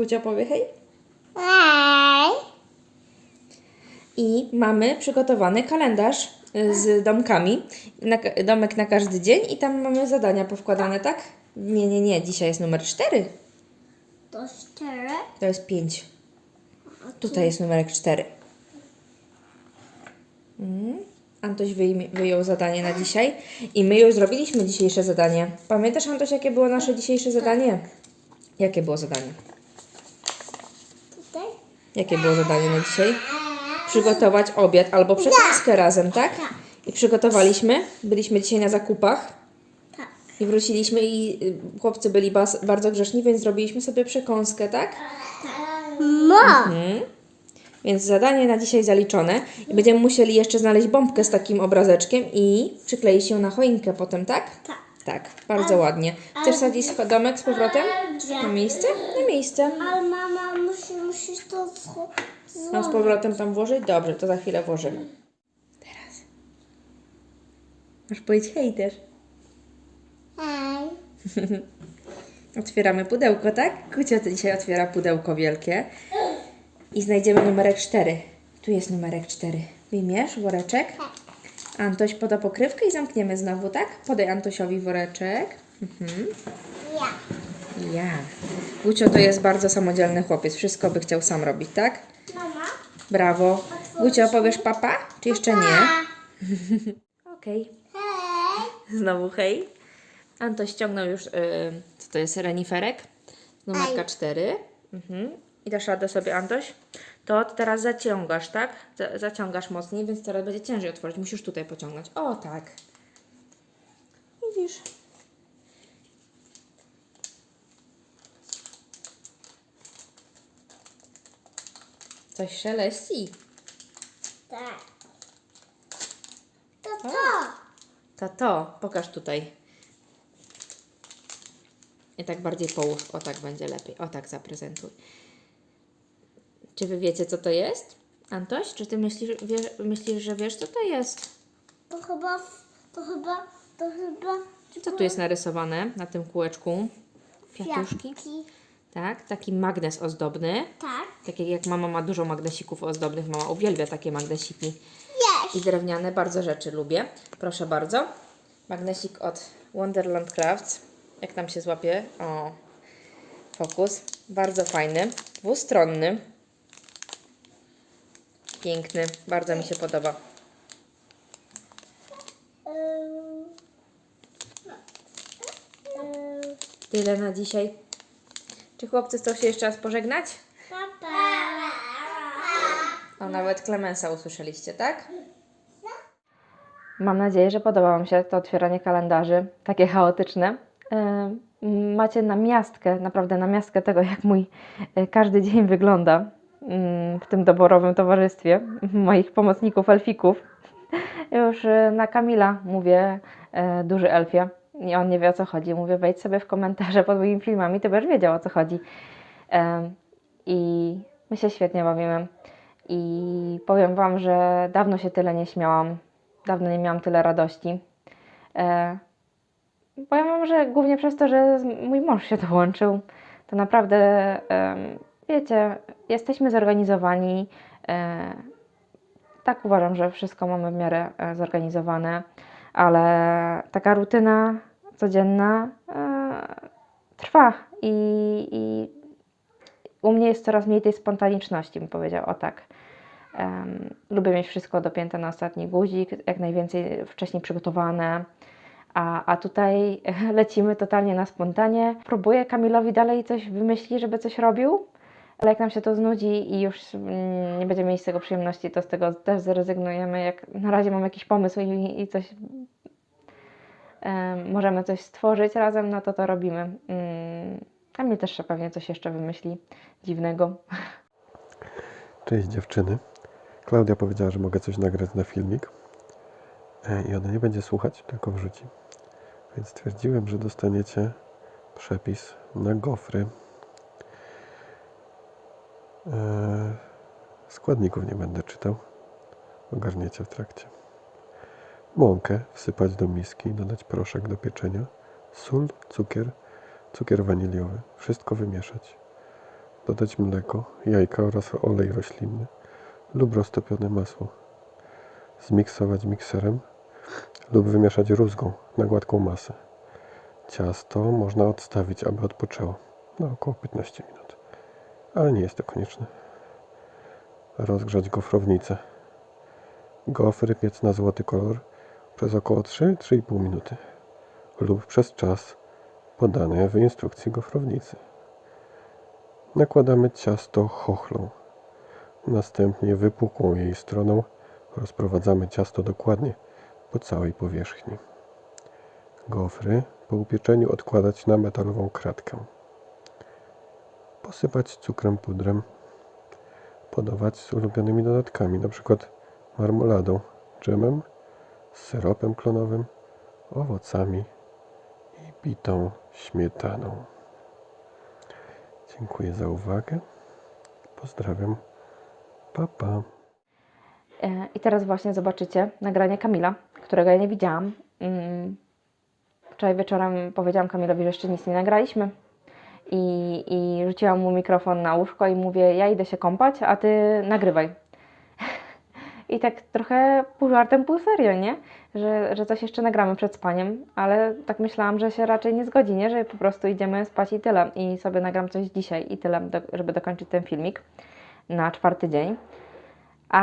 Gucia powie hej. Hej. I mamy przygotowany kalendarz y, z domkami. Na, domek na każdy dzień i tam mamy zadania powkładane, tak? Nie, nie, nie. Dzisiaj jest numer 4. To cztery. To jest 5. Tutaj jest numerek 4. Mm. Antoś wyjmie, wyjął zadanie na dzisiaj i my już zrobiliśmy dzisiejsze zadanie. Pamiętasz, Antoś, jakie było nasze dzisiejsze zadanie? Jakie było zadanie? Jakie było zadanie na dzisiaj? Przygotować obiad albo przekąskę razem, tak? I przygotowaliśmy. Byliśmy dzisiaj na zakupach Tak. i wróciliśmy i y, chłopcy byli bas, bardzo grzeczni, więc zrobiliśmy sobie przekąskę, tak? Mo. Mhm. Więc zadanie na dzisiaj zaliczone i będziemy musieli jeszcze znaleźć bombkę z takim obrazeczkiem i przykleić ją na choinkę potem, tak? Tak. Tak, bardzo ładnie. Chcesz sadzić domek z powrotem? Na miejsce? Na miejsce. Ale mama musi, musisz to zro- Mam z zrobić. powrotem tam włożyć? Dobrze, to za chwilę włożymy. Teraz. Masz powiedzieć hej też. Hej. Otwieramy pudełko, tak? Kucia dzisiaj otwiera pudełko wielkie. I znajdziemy numerek 4. Tu jest numerek 4. Wyjmiesz woreczek. Antoś poda pokrywkę i zamkniemy znowu, tak? Podaj Antosiowi woreczek. Mhm. Ja. Ja. Gucio to jest bardzo samodzielny chłopiec. Wszystko by chciał sam robić, tak? Mama? Brawo. Gucio, powiesz papa? Czy jeszcze nie? Okej. Hej. Znowu hej. Antoś ściągnął już, y, co to jest, reniferek, numerka Aj. 4. Mhm. I dasz radę sobie, Antoś? To teraz zaciągasz, tak? Za, zaciągasz mocniej, więc teraz będzie ciężej otworzyć. Musisz tutaj pociągnąć. O, tak. Widzisz? Coś szeleści. Tak. To to. To to, pokaż tutaj. I tak bardziej połóż. O tak będzie lepiej. O tak zaprezentuj. Czy wy wiecie, co to jest? Antoś, czy ty myślisz, wie, myślisz że wiesz, co to jest? To chyba, to chyba, to chyba. Co tu jest narysowane na tym kółeczku? Kwiatuszki? Kwiatki. Tak, taki magnes ozdobny. Tak. Tak jak- jak mama ma dużo magnesików ozdobnych, mama uwielbia takie magnesiki. Jest. I drewniane, bardzo rzeczy lubię. Proszę bardzo. Magnesik od Wonderland Crafts. Jak tam się złapie? O, fokus. Bardzo fajny. Dwustronny. Piękny. Bardzo mi się podoba. Tyle na dzisiaj. Czy chłopcy chcą się jeszcze raz pożegnać? O, nawet Klemensa usłyszeliście, tak? Mam nadzieję, że podoba Wam się to otwieranie kalendarzy, takie chaotyczne. Macie namiastkę, naprawdę namiastkę tego, jak mój yy, każdy dzień wygląda w tym doborowym towarzystwie moich pomocników, elfików. Już yy, na Kamila mówię yy, duży elfie i on nie wie o co chodzi. Mówię, wejdź sobie w komentarze pod moimi filmami, to będziesz wiedział o co chodzi. I my się świetnie bawimy. I powiem Wam, że dawno się tyle nie śmiałam, dawno nie miałam tyle radości. E, powiem Wam, że głównie przez to, że mój mąż się dołączył. To naprawdę, wiecie, jesteśmy zorganizowani. E, tak uważam, że wszystko mamy w miarę e, zorganizowane, ale taka rutyna codzienna e, trwa i, i u mnie jest coraz mniej tej spontaniczności, bym powiedział, o tak. Em, lubię mieć wszystko dopięte na ostatni guzik, jak najwięcej wcześniej przygotowane. A, a tutaj lecimy totalnie na spontanie. Próbuję Kamilowi dalej coś wymyślić, żeby coś robił, ale jak nam się to znudzi i już mm, nie będziemy mieć z tego przyjemności, to z tego też zrezygnujemy. Jak na razie mam jakiś pomysł i, i coś em, możemy coś stworzyć razem, no to to robimy. Mm, Kamil też pewnie coś jeszcze wymyśli dziwnego. Cześć dziewczyny. Klaudia powiedziała, że mogę coś nagrać na filmik E, i ona nie będzie słuchać, tylko wrzuci. Więc stwierdziłem, że dostaniecie przepis na gofry. E, Składników nie będę czytał. Ogarniecie w trakcie. Mąkę wsypać do miski, dodać proszek do pieczenia, sól, cukier, cukier waniliowy. Wszystko wymieszać. Dodać mleko, jajka oraz olej roślinny lub roztopione masło. Zmiksować mikserem lub wymieszać rózgą na gładką masę. Ciasto można odstawić, aby odpoczęło na około 15 minut, ale nie jest to konieczne. Rozgrzać gofrownicę. Gofry piec na złoty kolor przez około 3-3,5 minuty lub przez czas podany w instrukcji gofrownicy. Nakładamy ciasto chochlą. Następnie wypukłą jej stroną rozprowadzamy ciasto dokładnie po całej powierzchni. Gofry po upieczeniu odkładać na metalową kratkę. Posypać cukrem pudrem. Podawać z ulubionymi dodatkami, np. marmoladą, dżemem, syropem klonowym, owocami i bitą śmietaną. Dziękuję za uwagę. Pozdrawiam. Pa, pa. E, I teraz właśnie zobaczycie nagranie Kamila, którego ja nie widziałam. Mm, Wczoraj wieczorem powiedziałam Kamilowi, że jeszcze nic nie nagraliśmy. I, I rzuciłam mu mikrofon na łóżko i mówię, ja idę się kąpać, a ty nagrywaj. I tak trochę pół żartem, pół serio, nie? Że, że coś jeszcze nagramy przed spaniem, ale tak myślałam, że się raczej nie zgodzi, nie? Że po prostu idziemy spać i tyle. I sobie nagram coś dzisiaj i tyle, do, żeby dokończyć ten filmik na czwarty dzień. A,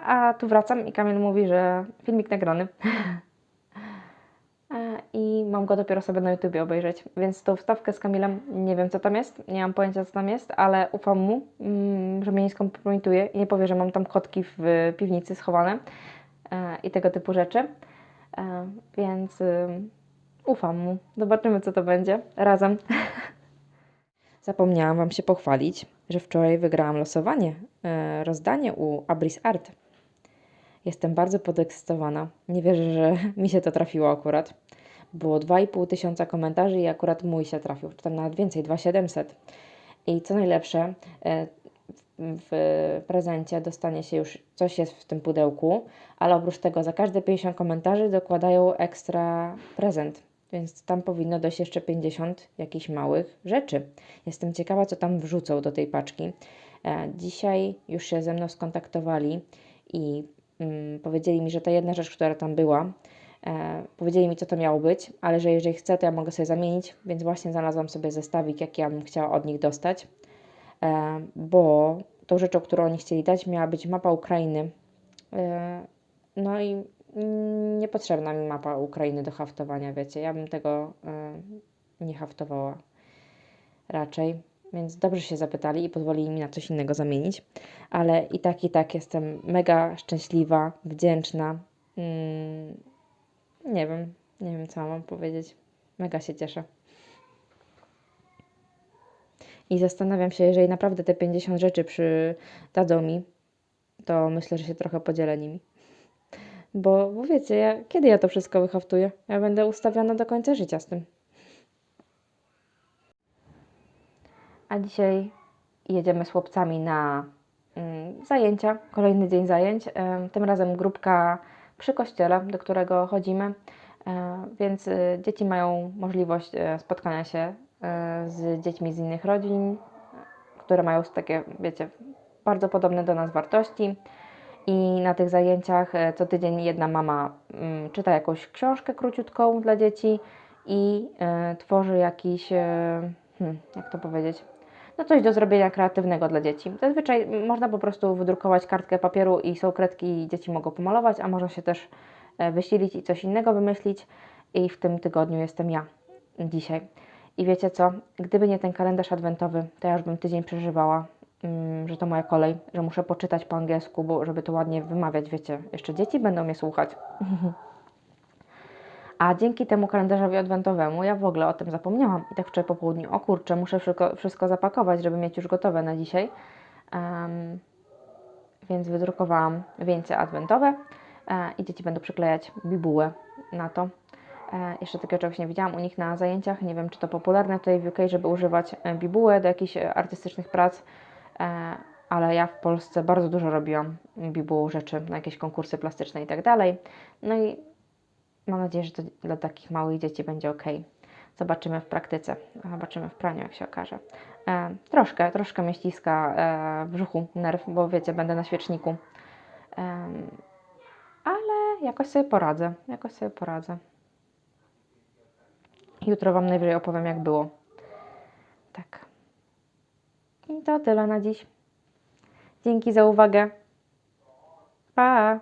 a tu wracam i Kamil mówi, że filmik nagrany. I mam go dopiero sobie na YouTubie obejrzeć. Więc tą wstawkę z Kamilem nie wiem, co tam jest. Nie mam pojęcia, co tam jest, ale ufam mu, mm, że mnie nie skompromituje i nie powie, że mam tam kotki w piwnicy schowane e, i tego typu rzeczy. E, Więc ufam mu. Zobaczymy, co to będzie razem. Zapomniałam Wam się pochwalić, że wczoraj wygrałam losowanie, e, rozdanie u Abris Art. Jestem bardzo podekscytowana. Nie wierzę, że mi się to trafiło akurat. Było 2,5 tysiąca komentarzy i akurat mój się trafił, czy tam nawet więcej, 2,700. I co najlepsze, e, w prezencie dostanie się już, coś jest w tym pudełku, ale oprócz tego za każde 50 komentarzy dokładają ekstra prezent. Więc tam powinno dojść jeszcze 50 jakichś małych rzeczy. Jestem ciekawa, co tam wrzucą do tej paczki. E, Dzisiaj już się ze mną skontaktowali i mm, powiedzieli mi, że ta jedna rzecz, która tam była, e, powiedzieli mi, co to miało być, ale że jeżeli chcę, to ja mogę sobie zamienić, więc właśnie znalazłam sobie zestawik, jaki ja bym chciała od nich dostać, e, bo tą rzeczą, którą oni chcieli dać, miała być mapa Ukrainy. E, no i niepotrzebna mi mapa Ukrainy do haftowania, wiecie, ja bym tego e, nie haftowała raczej. Więc dobrze się zapytali i pozwolili mi na coś innego zamienić. Ale i tak, i tak jestem mega szczęśliwa, wdzięczna. Mm, nie wiem, nie wiem co mam powiedzieć. Mega się cieszę. I zastanawiam się, jeżeli naprawdę te 50 rzeczy przydadzą mi, to myślę, że się trochę podzielę nimi. Bo, bo wiecie, ja, kiedy ja to wszystko wyhaftuję? Ja będę ustawiona do końca życia z tym. A dzisiaj jedziemy z chłopcami na mm, zajęcia, kolejny dzień zajęć. Em, Tym razem grupka przy kościele, do którego chodzimy, E, więc y, dzieci mają możliwość e, spotkania się e, z dziećmi z innych rodzin, które mają takie, wiecie, bardzo podobne do nas wartości. I na tych zajęciach e, co tydzień jedna mama mm, czyta jakąś książkę króciutką dla dzieci i e, tworzy jakiś, e, hmm, jak to powiedzieć, no coś do zrobienia kreatywnego dla dzieci. Zazwyczaj można po prostu wydrukować kartkę papieru i są kredki i dzieci mogą pomalować, a można się też e, wysilić i coś innego wymyślić. I w tym tygodniu jestem ja dzisiaj. I wiecie co? Gdyby nie ten kalendarz adwentowy, to ja już bym tydzień przeżywała, mm, że to moja kolej, że muszę poczytać po angielsku, bo żeby to ładnie wymawiać, wiecie, jeszcze dzieci będą mnie słuchać. A dzięki temu kalendarzowi adwentowemu ja w ogóle o tym zapomniałam. I tak wczoraj po południu, o kurczę, muszę wszystko, wszystko zapakować, żeby mieć już gotowe na dzisiaj. Em, więc wydrukowałam wieńce adwentowe e, i dzieci będą przyklejać bibułę na to. E, jeszcze takiego czegoś nie widziałam u nich na zajęciach. Nie wiem, czy to popularne tutaj w UK, żeby używać e, bibuły do jakichś e, artystycznych prac, e, ale ja w Polsce bardzo dużo robiłam bibułą rzeczy na jakieś konkursy plastyczne i tak dalej. No i mam nadzieję, że to dla takich małych dzieci będzie ok. Zobaczymy w praktyce, zobaczymy w praniu, jak się okaże. E, troszkę, troszkę mnie ściska e, w brzuchu nerw, bo wiecie, będę na świeczniku. Em, ale jakoś sobie poradzę, jakoś sobie poradzę. Jutro Wam najwyżej opowiem, jak było. Tak. I to tyle na dziś. Dzięki za uwagę. Pa!